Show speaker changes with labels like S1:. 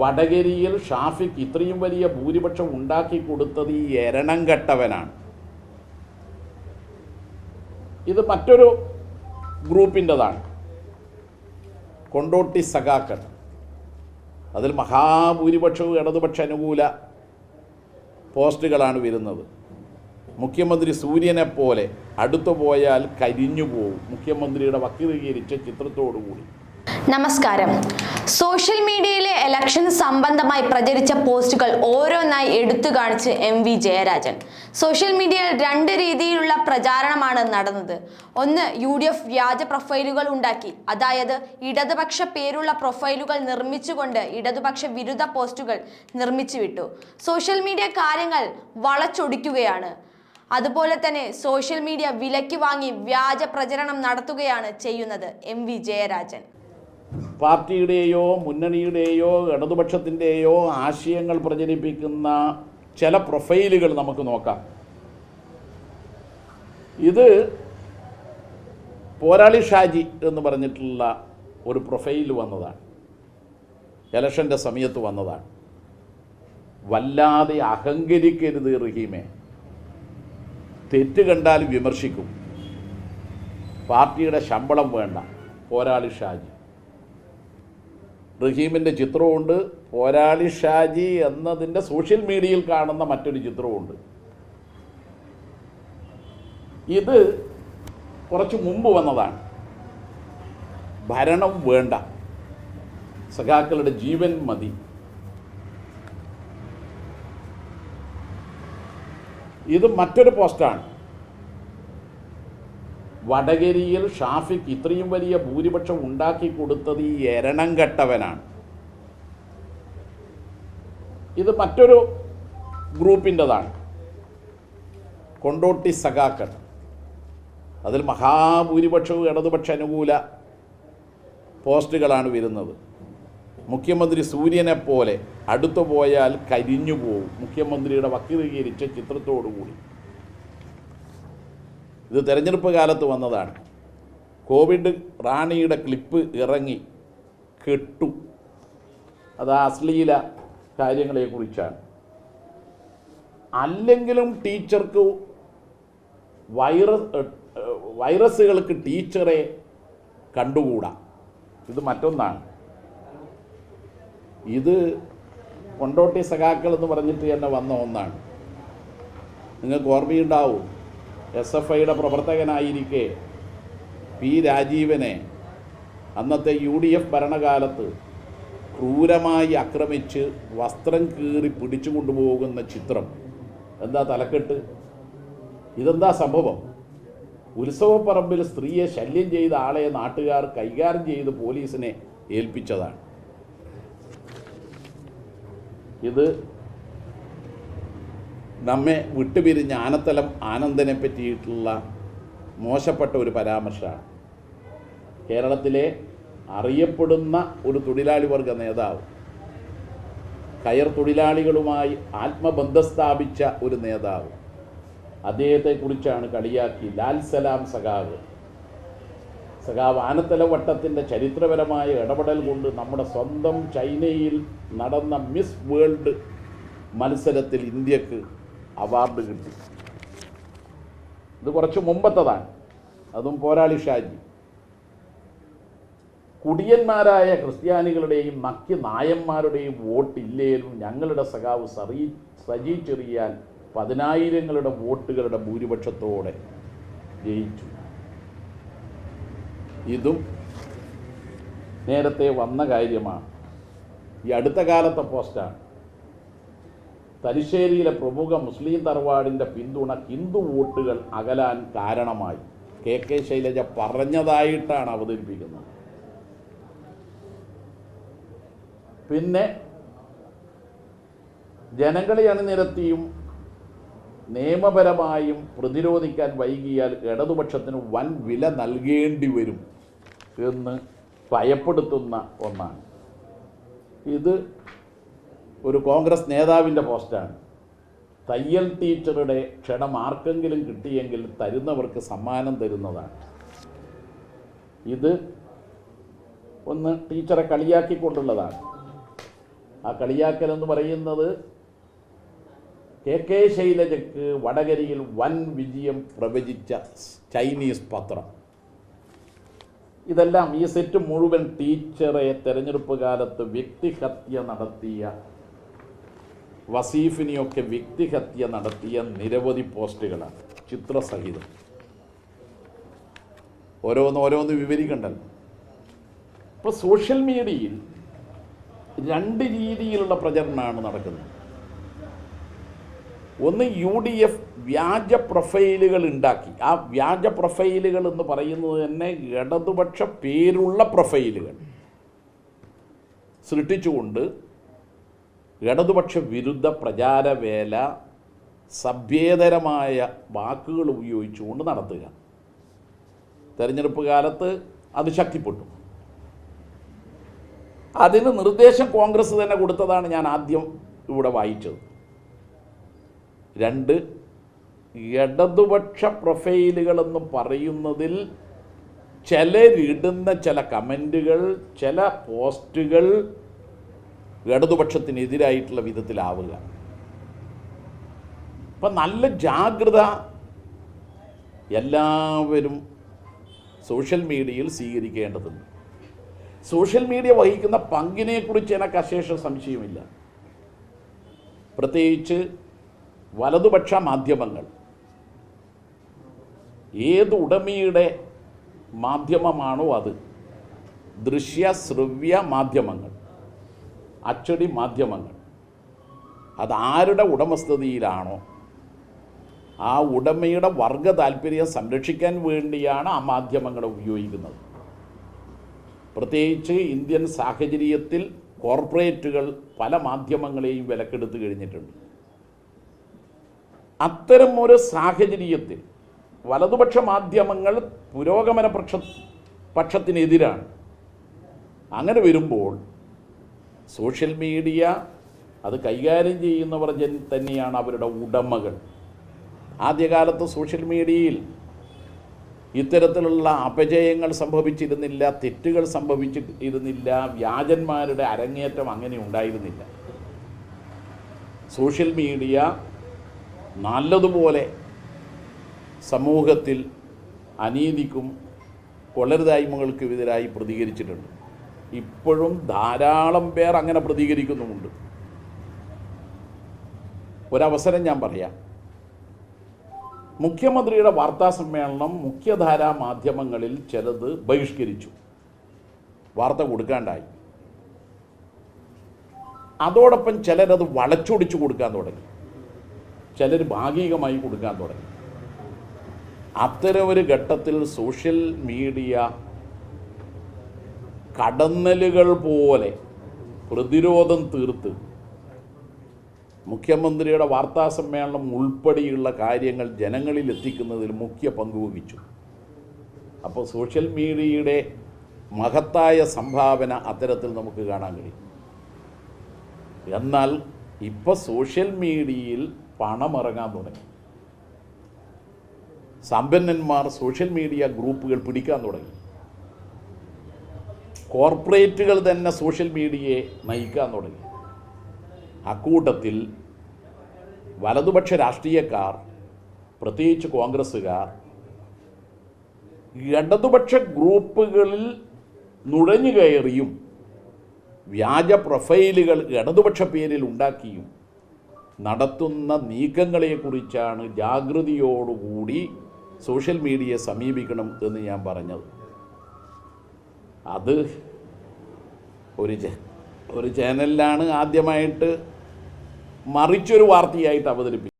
S1: വടകരയിൽ ഷാഫിക്ക് ഇത്രയും വലിയ ഭൂരിപക്ഷം ഉണ്ടാക്കി കൊടുത്തത് ഈ എരണം കെട്ടവനാണ്. ഇത് മറ്റൊരു ഗ്രൂപ്പിന്റെതാണ്. കൊണ്ടോട്ടി സഖാക്കൾ. അതിൽ മഹാഭൂരിപക്ഷവും ഇടതുപക്ഷ അനുകൂല പോസ്റ്റുകളാണ് വരുന്നത്. മുഖ്യമന്ത്രി സൂര്യനെ പോലെ അടുത്തു പോയാൽ കരിഞ്ഞു പോകും മുഖ്യമന്ത്രിയുടെ വക്രീകരിച്ച ചിത്രത്തോടുകൂടി.
S2: നമസ്കാരം. സോഷ്യൽ മീഡിയയിലെ ഇലക്ഷൻ സംബന്ധമായി പ്രചരിച്ച പോസ്റ്റുകൾ ഓരോന്നായി എടുത്തു കാണിച്ച് എം വി ജയരാജൻ. സോഷ്യൽ മീഡിയയിൽ രണ്ട് രീതിയിലുള്ള പ്രചാരണമാണ് നടന്നത്. ഒന്ന് യു ഡി എഫ് വ്യാജ പ്രൊഫൈലുകൾ ഉണ്ടാക്കി. അതായത് ഇടതുപക്ഷ പേരുള്ള പ്രൊഫൈലുകൾ നിർമ്മിച്ചുകൊണ്ട് ഇടതുപക്ഷ വിരുദ്ധ പോസ്റ്റുകൾ നിർമ്മിച്ചു വിട്ടു. സോഷ്യൽ മീഡിയ കാര്യങ്ങൾ വളച്ചൊടിക്കുകയാണ്. അതുപോലെ തന്നെ സോഷ്യൽ മീഡിയ വിലയ്ക്ക് വാങ്ങി വ്യാജ പ്രചരണം നടത്തുകയാണ് ചെയ്യുന്നത് എം വി ജയരാജൻ.
S1: പാർട്ടിയുടെയോ മുന്നണിയുടെയോ ഇടതുപക്ഷത്തിന്റെയോ ആശയങ്ങൾ പ്രചരിപ്പിക്കുന്ന ചില പ്രൊഫൈലുകൾ നമുക്ക് നോക്കാം. ഇത് പോരാളി ഷാജി എന്ന് പറഞ്ഞിട്ടുള്ള ഒരു പ്രൊഫൈൽ വന്നതാണ്. ഇലക്ഷന്റെ സമയത്ത് വന്നതാണ്. വല്ലാതെ അഹങ്കരിക്കരുത് റഹീമെ. തെറ്റ് കണ്ടാൽ വിമർശിക്കും. പാർട്ടിയുടെ ശമ്പളം വേണ്ട. പോരാളി ഷാജി. റഹീമിന്റെ ചിത്രമുണ്ട് പോരാളി ഷാജി എന്നതിന്റെ സോഷ്യൽ മീഡിയയിൽ കാണുന്ന മറ്റൊരു ചിത്രമുണ്ട് ഇത് കുറച്ച് മുമ്പ് വന്നതാണ്. ഭരണം വേണ്ട. സഖാക്കളുടെ ജീവൻ മതി. ഇത് മറ്റൊരു പോസ്റ്റാണ്. വടകരയിൽ ഷാഫിക്ക് ഇത്രയും വലിയ ഭൂരിപക്ഷം ഉണ്ടാക്കി കൊടുത്തത് ഈ എരണം കെട്ടവനാണ്. ഇത് മറ്റൊരു ഗ്രൂപ്പിന്റെതാണ്. കൊണ്ടോട്ടി സഖാക്കൾ. അതിൽ മഹാഭൂരിപക്ഷവും ഇടതുപക്ഷ അനുകൂല പോസ്റ്റുകളാണ് വരുന്നത്. മുഖ്യമന്ത്രി സൂര്യനെ പോലെ അടുത്തു പോയാൽ കരിഞ്ഞു പോകും മുഖ്യമന്ത്രിയുടെ വക്രീകരിച്ച ചിത്രത്തോടുകൂടി. ഇത് തെരഞ്ഞെടുപ്പ് കാലത്ത് വന്നതാണ്. കോവിഡ് റാണിയുടെ ക്ലിപ്പ് ഇറങ്ങി കെട്ടു. അത് ആ അശ്ലീല കാര്യങ്ങളെക്കുറിച്ചാണ് അല്ലെങ്കിലും ടീച്ചർക്ക് വൈറസ് വൈറസുകൾക്ക് ടീച്ചറെ കണ്ടുകൂടാ. ഇത് മറ്റൊന്നാണ്. ഇത് കൊണ്ടോട്ടി സഖാക്കൾ എന്ന് പറഞ്ഞിട്ട് തന്നെ വന്ന ഒന്നാണ്. നിങ്ങൾക്ക് ഓർമ്മയുണ്ടാവും എസ് എഫ് ഐയുടെ പ്രവർത്തകനായിരിക്കെ പി രാജീവനെ അന്നത്തെ യു ഡി എഫ് ഭരണകാലത്ത് ക്രൂരമായി ആക്രമിച്ച് വസ്ത്രം കീറി പിടിച്ചു കൊണ്ടുപോകുന്ന ചിത്രം. എന്താ തലക്കെട്ട്? ഇതെന്താ സംഭവം? ഉത്സവപ്പറമ്പിൽ സ്ത്രീയെ ശല്യം ചെയ്ത ആളെ നാട്ടുകാർ കൈകാര്യം ചെയ്ത് പോലീസിനെ ഏൽപ്പിച്ചതാണ്. ഇത് നമ്മെ വിട്ടുപിരിഞ്ഞ ആനത്തലം ആനന്ദനെ പറ്റിയിട്ടുള്ള മോശപ്പെട്ട ഒരു പരാമർശമാണ്. കേരളത്തിലെ അറിയപ്പെടുന്ന ഒരു തൊഴിലാളി വർഗ നേതാവ് കയർ തൊഴിലാളികളുമായി ആത്മബന്ധം സ്ഥാപിച്ച ഒരു നേതാവ് അദ്ദേഹത്തെക്കുറിച്ചാണ് കളിയാക്കി ലാൽ സലാം സഖാവ്. സഖാവ് ആനത്തല വട്ടത്തിന്റെ ചരിത്രപരമായ ഇടപെടൽ കൊണ്ട് നമ്മുടെ സ്വന്തം ചൈനയിൽ നടന്ന മിസ് വേൾഡ് മത്സരത്തിൽ ഇന്ത്യയ്ക്ക് അവാർഡ് കിട്ടി. ഇത് കുറച്ച് മുമ്പത്തതാണ്. അതും പോരാളി ഷാജി. കുടിയന്മാരായ ക്രിസ്ത്യാനികളുടെയും നക്കി നായന്മാരുടെയും വോട്ടില്ലേലും ഞങ്ങളുടെ സഖാവ് സറി സജി ചെറിയാൻ പതിനായിരങ്ങളുടെ വോട്ടുകളുടെ ഭൂരിപക്ഷത്തോടെ ജയിച്ചു. ഇതും നേരത്തെ വന്ന കാര്യമാണ്. ഈ അടുത്ത കാലത്തെ പോസ്റ്റാണ്. തലശ്ശേരിയിലെ പ്രമുഖ മുസ്ലിം തറവാടിന്റെ പിന്തുണ ഹിന്ദു വോട്ടുകൾ അകലാൻ കാരണമായി. കെ കെ ശൈലജ പറഞ്ഞതായിട്ടാണ് അവതരിപ്പിക്കുന്നത്. പിന്നെ ജനങ്ങളെ അണിനിരത്തിയും നിയമപരമായും പ്രതിരോധിക്കാൻ വൈകിയാൽ ഇടതുപക്ഷത്തിന് വൻ വില നൽകേണ്ടി വരും എന്ന് ഭയപ്പെടുത്തുന്ന ഒന്നാണ്. ഇത് ഒരു കോൺഗ്രസ് നേതാവിന്റെ പോസ്റ്റാണ്. തയ്യൽ ടീച്ചറുടെ ക്ഷണം ആർക്കെങ്കിലും കിട്ടിയെങ്കിൽ തരുന്നവർക്ക് സമ്മാനം തരുന്നതാണ്. ഇത് ഒന്ന് ടീച്ചറെ കളിയാക്കിക്കൊണ്ടുള്ളതാണ്. ആ കളിയാക്കൽ എന്ന് പറയുന്നത് കെ കെ ശൈലജയ്ക്ക് വടകരയിൽ വൻ വിജയം പ്രവചിച്ച ചൈനീസ് പത്രം. ഇതെല്ലാം ഈ സെറ്റ് മുഴുവൻ ടീച്ചറെ തെരഞ്ഞെടുപ്പ് കാലത്ത് വ്യക്തിഹത്യ നടത്തിയ വസീഫിനെയൊക്കെ വ്യക്തിഹത്യ നടത്തിയ നിരവധി പോസ്റ്റുകളാണ് ചിത്രസഹിതം. ഓരോന്ന് ഓരോന്ന് വിവരിക്കണ്ടല്ലോ. ഇപ്പോൾ സോഷ്യൽ മീഡിയയിൽ രണ്ട് രീതിയിലുള്ള പ്രചരണമാണ് നടക്കുന്നത്. ഒന്ന് യു ഡി എഫ് വ്യാജ പ്രൊഫൈലുകൾ ഉണ്ടാക്കി. ആ വ്യാജ പ്രൊഫൈലുകൾ എന്ന് പറയുന്നത് തന്നെ ഇടതുപക്ഷ പേരുള്ള പ്രൊഫൈലുകൾ. സൃഷ്ടിച്ചുകൊണ്ട് ഇടതുപക്ഷ വിരുദ്ധ പ്രചാരവേല സഭ്യേതരമായ വാക്കുകൾ ഉപയോഗിച്ചുകൊണ്ട് നടത്തുക. തെരഞ്ഞെടുപ്പ് കാലത്ത് അത് ശക്തിപ്പെട്ടു. അതിന് നിർദ്ദേശം കോൺഗ്രസ് തന്നെ കൊടുത്തതാണ് ഞാൻ ആദ്യം ഇവിടെ വായിച്ചത്. രണ്ട് ഇടതുപക്ഷ പ്രൊഫൈലുകളെന്ന് പറയുന്നതിൽ ചിലരിടുന്ന ചില കമന്റുകൾ ചില പോസ്റ്റുകൾ ഇടതുപക്ഷത്തിനെതിരായിട്ടുള്ള വിധത്തിലാവുക. അപ്പം നല്ല ജാഗ്രത എല്ലാവരും സോഷ്യൽ മീഡിയയിൽ സ്വീകരിക്കേണ്ടതുണ്ട്. സോഷ്യൽ മീഡിയ വഹിക്കുന്ന പങ്കിനെക്കുറിച്ച് എനിക്ക് അശേഷ സംശയമില്ല പ്രത്യേകിച്ച് വലതുപക്ഷ മാധ്യമങ്ങൾ. ഏത് ഉടമയുടെ മാധ്യമമാണോ അത്? ദൃശ്യ ശ്രവ്യ മാധ്യമങ്ങൾ. അച്ചടി മാധ്യമങ്ങൾ. അത് ആരുടെ ഉടമസ്ഥതയിലാണോ? ആ ഉടമയുടെ വർഗ താല്പര്യം സംരക്ഷിക്കാൻ വേണ്ടിയാണ് ആ മാധ്യമങ്ങൾ ഉപയോഗിക്കുന്നത്. പ്രത്യേകിച്ച് ഇന്ത്യൻ സാഹചര്യത്തിൽ കോർപ്പറേറ്റുകൾ പല മാധ്യമങ്ങളെയും വിലക്കെടുത്ത് കഴിഞ്ഞിട്ടുണ്ട്. അത്തരം ഒരു സാഹചര്യത്തിൽ വലതുപക്ഷ മാധ്യമങ്ങൾ പുരോഗമന പക്ഷ പക്ഷത്തിനെതിരാണ്. അങ്ങനെ വരുമ്പോൾ സോഷ്യൽ മീഡിയ അത് കൈകാര്യം ചെയ്യുന്നവർ തന്നെയാണ് അവരുടെ ഉടമകൾ. ആദ്യകാലത്ത് സോഷ്യൽ മീഡിയയിൽ ഇത്തരത്തിലുള്ള അപജയങ്ങൾ സംഭവിച്ചിരുന്നില്ല തെറ്റുകൾ സംഭവിച്ചിരുന്നില്ല വ്യാജന്മാരുടെ അരങ്ങേറ്റം അങ്ങനെ ഉണ്ടായിരുന്നില്ല. സോഷ്യൽ മീഡിയ നല്ലതുപോലെ സമൂഹത്തിൽ അനീതിക്കും കൊള്ളരുതായ്മകൾക്കുമെതിരായി പ്രതികരിച്ചിട്ടുണ്ട്. ഇപ്പോഴും ധാരാളം പേർ അങ്ങനെ പ്രതികരിക്കുന്നുമുണ്ട്. ഒരവസരം ഞാൻ പറയാം. മുഖ്യമന്ത്രിയുടെ വാർത്താ സമ്മേളനം മുഖ്യധാരാ മാധ്യമങ്ങളിൽ ചിലത് ബഹിഷ്കരിച്ചു. വാർത്ത കൊടുക്കാണ്ടായി. അതോടൊപ്പം ചിലരത് വളച്ചൊടിച്ചു കൊടുക്കാൻ തുടങ്ങി. ചിലർ ഭാഗികമായി കൊടുക്കാൻ തുടങ്ങി. അത്തരം ഒരു ഘട്ടത്തിൽ സോഷ്യൽ മീഡിയ കടന്നലുകൾ പോലെ പ്രതിരോധം തീർത്ത് മുഖ്യമന്ത്രിയുടെ വാർത്താ സമ്മേളനം ഉൾപ്പെടെയുള്ള കാര്യങ്ങൾ ജനങ്ങളിൽ എത്തിക്കുന്നതിൽ മുഖ്യ പങ്കുവഹിച്ചു അപ്പോൾ സോഷ്യൽ മീഡിയയുടെ മഹത്തായ സംഭാവന അത്തരത്തിൽ നമുക്ക് കാണാൻ കഴിയും. എന്നാൽ ഇപ്പോൾ സോഷ്യൽ മീഡിയയിൽ പണമിറങ്ങാൻ തുടങ്ങി. സമ്പന്നന്മാർ സോഷ്യൽ മീഡിയ ഗ്രൂപ്പുകൾ പിടിക്കാൻ തുടങ്ങി. കോർപ്പറേറ്റുകൾ തന്നെ സോഷ്യൽ മീഡിയയെ നയിക്കാൻ തുടങ്ങി. അക്കൂട്ടത്തിൽ വലതുപക്ഷ രാഷ്ട്രീയക്കാർ പ്രത്യേകിച്ച് കോൺഗ്രസ്സുകാർ ഇടതുപക്ഷ ഗ്രൂപ്പുകളിൽ നുഴഞ്ഞു കയറിയും വ്യാജ പ്രൊഫൈലുകൾ ഇടതുപക്ഷ പേരിൽ ഉണ്ടാക്കിയും നടത്തുന്ന നീക്കങ്ങളെക്കുറിച്ചാണ് ജാഗ്രതയോടുകൂടി സോഷ്യൽ മീഡിയയെ സമീപിക്കണം എന്ന് ഞാൻ പറഞ്ഞത്. അത് ഒരു ഒരു ചാനലിലാണ് ആദ്യമായിട്ട് മറിച്ചൊരു വാർത്തയായിട്ട് അവതരിപ്പിച്ചത്.